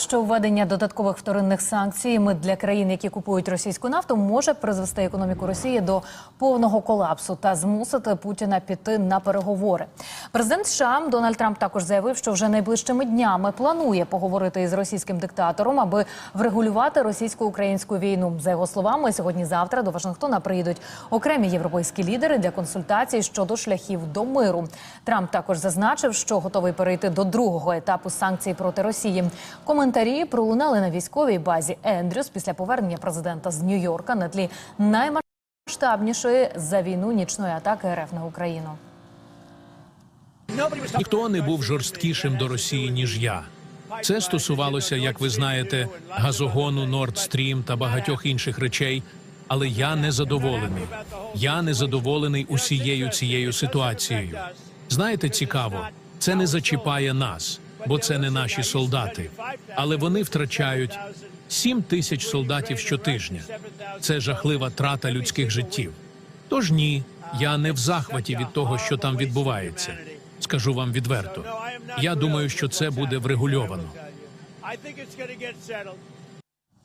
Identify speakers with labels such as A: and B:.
A: Що введення додаткових вторинних санкцій для країн, які купують російську нафту, може призвести економіку Росії до повного колапсу та змусити Путіна піти на переговори. Президент США Дональд Трамп також заявив, що вже найближчими днями планує поговорити із російським диктатором, аби врегулювати російсько-українську війну. За його словами, сьогодні-завтра до Вашингтона приїдуть окремі європейські лідери для консультацій щодо шляхів до миру. Трамп також зазначив, що готовий перейти до другого етапу санкцій проти Росії. Коментарі пролунали на військовій базі Ендрюс після повернення президента з Нью-Йорка на тлі наймасштабнішої за війну нічної атаки РФ на Україну.
B: Ніхто не був жорсткішим до Росії ніж я. Це стосувалося, як ви знаєте, газогону Nord Stream та багатьох інших речей. Але я не задоволений. Я не задоволений усією цією ситуацією. Знаєте, цікаво, це не зачіпає нас, бо це не наші солдати. Але вони втрачають 7 тисяч солдатів щотижня. Це жахлива трата людських життів. Тож ні, я не в захваті від того, що там відбувається. Скажу вам відверто. Я думаю, що це буде врегульовано.